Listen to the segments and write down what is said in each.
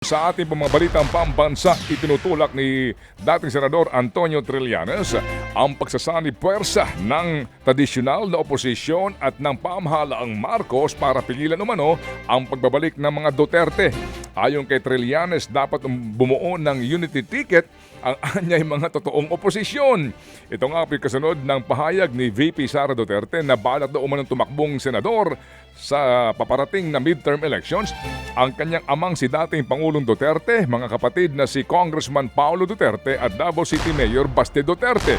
Sa ating mga balitang pambansa, itinutulak ni dating Senador Antonio Trillanes ang pagsasani puwersa ng tradisyonal na oposisyon at ng pamahalaang Marcos para pigilan umano ang pagbabalik ng mga Duterte. Ayon kay Trillanes, dapat bumuo ng unity ticket ang anyay mga totoong oposisyon. Ito nga kasunod ng pahayag ni VP Sara Duterte na balak daw umanong tumakbong senador sa paparating na midterm elections. Ang kanyang amang si dating Pangulong Duterte, mga kapatid na si Congressman Paulo Duterte at Davao City Mayor Baste Duterte.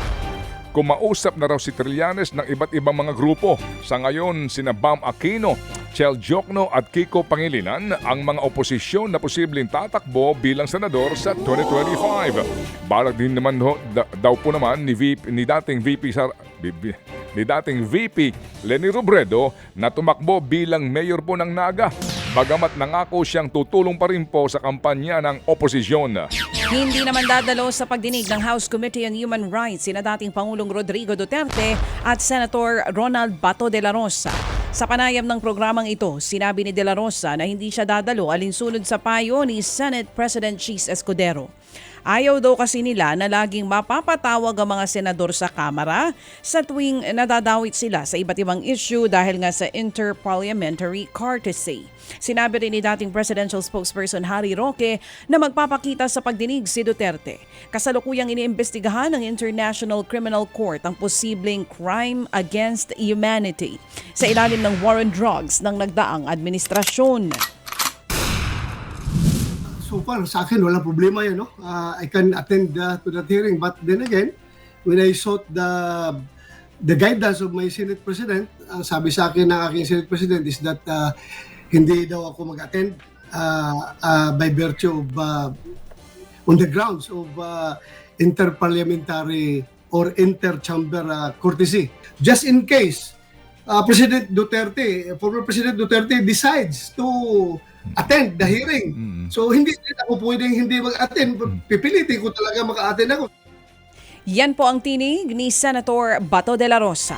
Kumausap na raw si Trillanes ng iba't ibang mga grupo. Sa ngayon, sina Bam Aquino, Chel Jokno at Kiko Pangilinan ang mga oposisyon na posibleng tatakbo bilang senador sa 2025. Balak din naman ho, da- daw po naman ni, VP, ni dating VP Sar, ni dating VP Lenny Robredo na tumakbo bilang mayor po ng Naga. Bagamat nangako siyang tutulong pa rin po sa kampanya ng oposisyon. Hindi naman dadalo sa pagdinig ng House Committee on Human Rights sina dating Pangulong Rodrigo Duterte at Senator Ronald Bato de la Rosa. Sa panayam ng programang ito, sinabi ni De La Rosa na hindi siya dadalo alinsunod sa payo ni Senate President Cheese Escudero. Ayaw daw kasi nila na laging mapapatawag ang mga senador sa Kamara sa tuwing nadadawit sila sa iba't ibang issue dahil nga sa interparliamentary courtesy. Sinabi rin ni dating presidential spokesperson Harry Roque na magpapakita sa pagdinig si Duterte. Kasalukuyang iniimbestigahan ng International Criminal Court ang posibleng crime against humanity sa ilalim ng war on drugs ng nagdaang administrasyon. So far, sa akin, walang problema yun. No? Uh, I can attend uh, to that hearing. But then again, when I sought the the guidance of my Senate President, ang sabi sa akin ng aking Senate President is that uh, hindi daw ako mag-attend uh, uh, by virtue of uh, on the grounds of uh, interparliamentary or interchamber uh, courtesy. Just in case uh, President Duterte, former President Duterte decides to attend the hearing. So hindi din ako pwedeng hindi mag-attend. Pipilitin ko talaga maka-attend ako. Yan po ang tinig ni Senator Bato de la Rosa.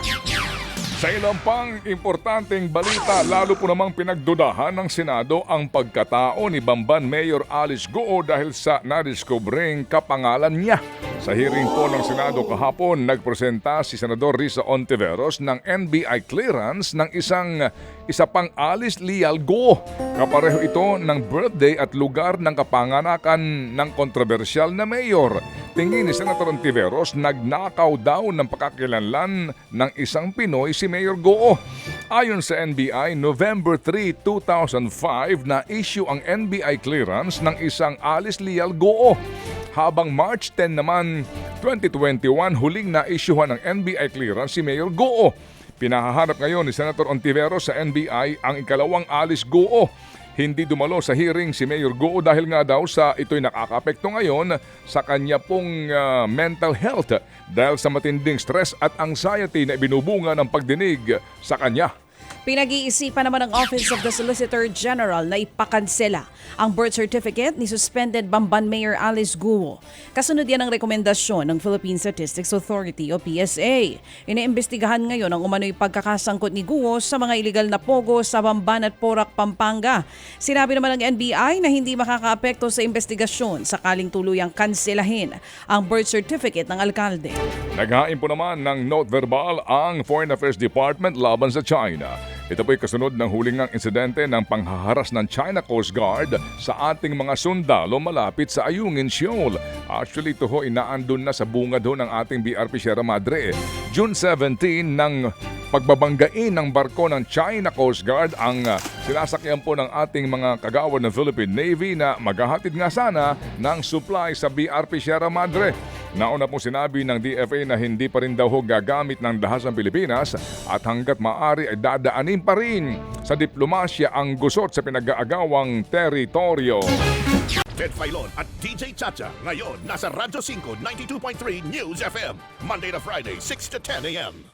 Sa ilang pang importanteng balita, lalo po namang pinagdudahan ng Senado ang pagkatao ni Bamban Mayor Alice Goo dahil sa nadiskobring kapangalan niya. Sa hearing po ng Senado kahapon, nagpresenta si Senador Risa Ontiveros ng NBI clearance ng isang isa pang Alice Lial Goo. Kapareho ito ng birthday at lugar ng kapanganakan ng kontrobersyal na mayor. Tingin ni Senator Ontiveros, nagnakaw daw ng pagkakilanlan ng isang Pinoy si Mayor Goo. Ayon sa NBI, November 3, 2005 na issue ang NBI clearance ng isang Alice Lial Goo. Habang March 10 naman, 2021 huling na-issuehan ng NBI clearance si Mayor Goo. Pinahaharap ngayon ni Senator Ontiveros sa NBI ang ikalawang Alice Goo. Hindi dumalo sa hearing si Mayor Goo dahil nga daw sa ito'y nakakapekto ngayon sa kanya pong ah, mental health dahil sa matinding stress at anxiety na ibinubunga ng pagdinig sa kanya. Pinag-iisipan naman ng Office of the Solicitor General na ipakansela ang birth certificate ni suspended Bamban Mayor Alice Guo. Kasunod yan ang rekomendasyon ng Philippine Statistics Authority o PSA. Iniimbestigahan ngayon ang umano'y pagkakasangkot ni Guo sa mga iligal na pogo sa Bamban at Porac, Pampanga. Sinabi naman ng NBI na hindi makakaapekto sa investigasyon sakaling tuluyang kanselahin ang birth certificate ng alkalde. Naghain po naman ng note verbal ang Foreign Affairs Department laban sa China. Ito po'y kasunod ng hulingang insidente ng panghaharas ng China Coast Guard sa ating mga sundalo malapit sa Ayungin Shoal. Actually, ito ho inaandun na sa bunga do ng ating BRP Sierra Madre. June 17 ng pagbabanggain ng barko ng China Coast Guard ang uh, sinasakyan po ng ating mga kagawad ng Philippine Navy na maghahatid nga sana ng supply sa BRP Sierra Madre. Nauna po sinabi ng DFA na hindi pa rin daw ho gagamit ng dahasang Pilipinas at hanggat maaari ay dadaanin pa rin sa diplomasya ang gusot sa pinag-aagawang teritoryo. Ted Filon at DJ Chacha. Ngayon, nasa Radyo 5, 92.3 News FM. Monday to Friday, 6 to 10 a.m.